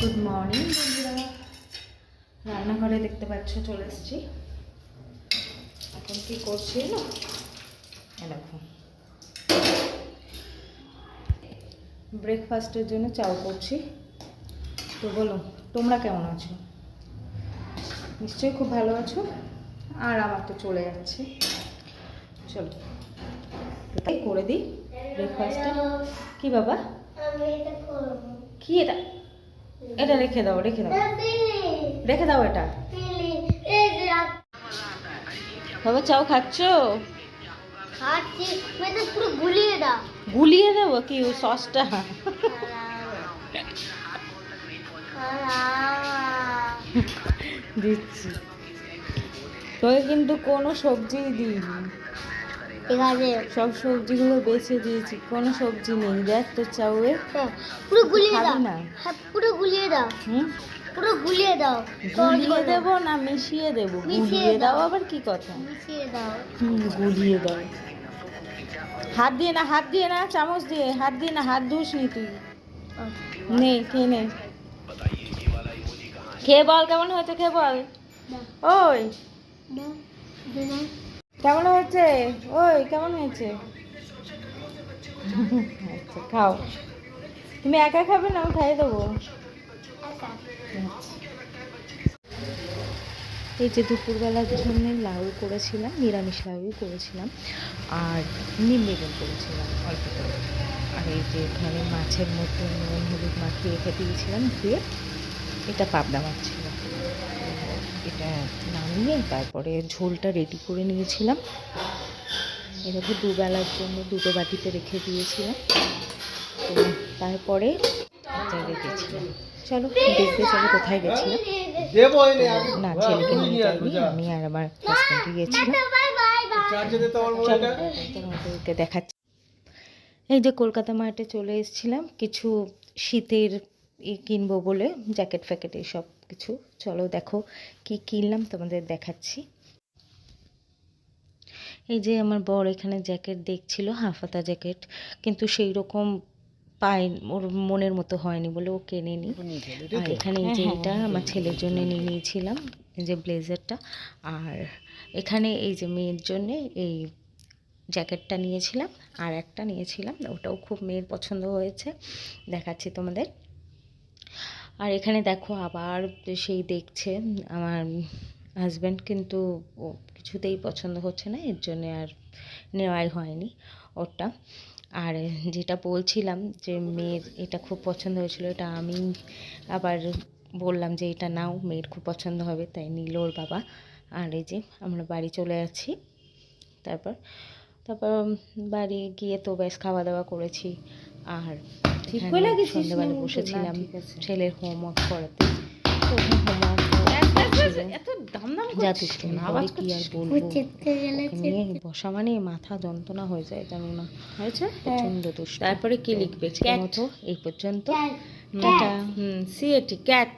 Good morning বন্ধুরা। রান্নাঘরে দেখতে পাচ্ছ চলে এসেছি। এখন কি করছি না? দেখো। ব্রেকফাস্টের জন্য চাও করছি। তো বলো তোমরা কেমন আছো? নিশ্চয়ই খুব ভালো আছো। আর আমার তো চলে যাচ্ছে। চলো তাই করে দিই। ব্রেকফাস্টটা কি বাবা? কি এটা? এটা রেখে দাও রেখে দাও। রেখে দাও এটা। বাবা, চাও খাচ্ছ? গুলিয়ে দেবো কি ওই সসটা? দিচ্ছি। তোকে কিন্তু কোনো সবজি দিইনি। আছে সব সবজিগুলো বেছে দিয়েছি কোনো সবজি নেই। দেখ তোর চাউয়ে। হ্যাঁ, পুরো গুলিয়ে দাও। না? হ্যাঁ পুরো গুলিয়ে দাও। হুম? পুরো গুলিয়ে দাও। গুলিয়ে দেবো না মিশিয়ে দেবো? মিশিয়ে গুলিয়ে দাও। আবার কি কথা? মিশিয়ে দাও। হুম গুলিয়ে দাও। হাত দিয়ে না হাত দিয়ে না চামচ দিয়ে। হাত দিয়ে না হাত ধুস নি তুই। নে খেয়ে নে। খেয়ে বল কেমন হয়েছে খেয়ে বল? ওই। কেমন হয়েছে? ওই, কেমন হয়েছে? আচ্ছা খাও। তুমি একা খাবে না? আমি খাইয়ে দেবো। আচ্ছা। এই যে দুপুরবেলার জন্য লাউ করেছিলাম, নিরামিষ লাউই করেছিলাম, আর নিম বেগুন করেছিলাম, অল্প করে। আর এই যে এখানে মাছের মধ্যে নুন, হলুদ মাখিয়ে রেখে দিয়েছিলাম ধুয়ে এটা পাবদা মাছ। এটা নামিয়ে তারপরে ঝোলটা রেডি করে নিয়েছিলাম। এটাকে দুবেলার জন্য দুটো বাটিতে রেখে দিয়েছিলাম। তো তারপরে জায়গায় গেছিলাম। চলো দেখতে চলো কোথায় গেছিলাম। না ছেলেকে নিয়ে আমি আর আমার হাজব্যান্ডই গেছিলাম তোমাদেরকে দেখাচ্ছি। এই যে কলকাতা মার্টে চলে এসেছিলাম কিছু শীতের ই কিনবো বলে জ্যাকেট ফ্যাকেট সব কিছু চলো দেখো কি কিনলাম তোমাদের দেখাচ্ছি। এই যে আমার বর এখানে জ্যাকেট দেখছিল হাফাতা জ্যাকেট কিন্তু সেই রকম পাই ওর মনের মতো হয়নি বলে ও কেনেনি। আর এখানে এই যে এটা আমার ছেলের জন্য নিয়ে নিয়েছিলাম যে ব্লেজারটা। আর এখানে এই যে মেয়ের জন্য এই জ্যাকেটটা নিয়েছিলাম আর একটা নিয়েছিলাম ওটাও খুব মেয়ের পছন্দ হয়েছে। দেখাচ্ছি তোমাদের। আর এখানে দেখো আবার সেই দেখছে আমার হাজব্যান্ড কিন্তু কিছুতেই পছন্দ হচ্ছে না, এর জন্যে আর নেওয়াই হয়নি ওটা আর যেটা বলছিলাম যে মেয়ের এটা খুব পছন্দ হয়েছিল, এটা আমি আবার বললাম যে এটা নাও, মেয়ের খুব পছন্দ হবে, তাই নিল ওর বাবা। আর এই যে আমরা বাড়ি চলে যাচ্ছি, তারপর তারপর বাড়ি গিয়ে তো বেশ খাওয়া দাওয়া করেছি। আর ঠিক হয়ে করে সন্ধ্যাবেলা বসেছিলাম। ছেলের হোমওয়ার্ক করাতে। তো হোমওয়ার্ক যা না কি আর বলব? নিয়ে বসা মানে মাথা যন্ত্রণা হয়ে যায় জানো না? হয়েছে? প্রচণ্ড দুষ্ট। তারপরে কি লিখবে? মতো এই পর্যন্ত. এটা সিএটি ক্যাট